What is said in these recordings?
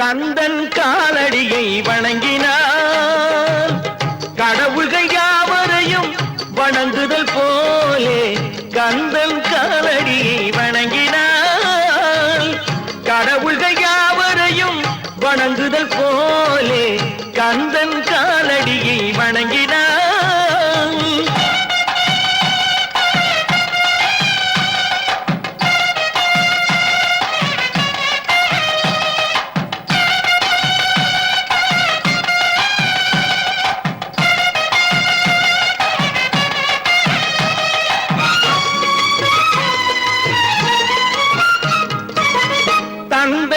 கந்தன்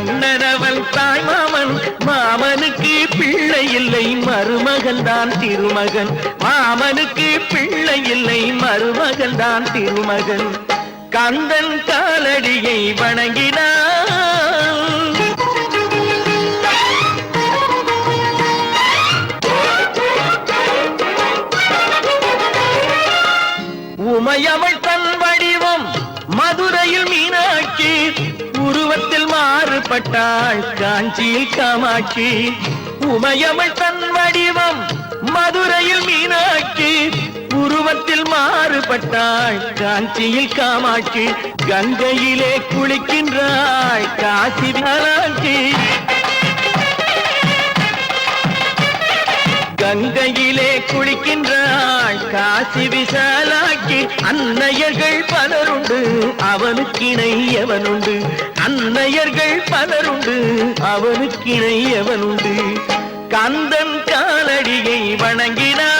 கண்ணனவன் தாய் மாமன். மாமனுக்கு பிள்ளை இல்லை மருமகன் தான் திருமகன். மாமனுக்கு பிள்ளை இல்லை மருமகன் தான் திருமகன். கந்தன் காலடியை வணங்கினான் மாறுபட்டாள் காஞ்சியில் காமாட்சி உமையமிழ் தன் வடிவம் மதுரையில் மீனாட்சி உருவத்தில் மாறுபட்டாள் காஞ்சியில் காமாட்சி கங்கையிலே குளிக்கின்றாள் காசி மீனாட்சி கங்கையிலே குளிக்கின்றாள் காசி விசாலாக்கி அன்னையர்கள் பலருண்டு அவனுக்கிணை எவனுண்டு அன்னையர்கள் பலருண்டு அவனுக்கிணை எவனுண்டு கந்தன் காலடியை வணங்கினார்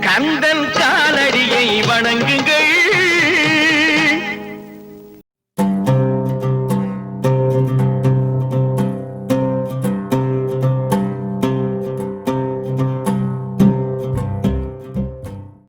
கந்தன் காலடியை வணங்குங்கள். thank you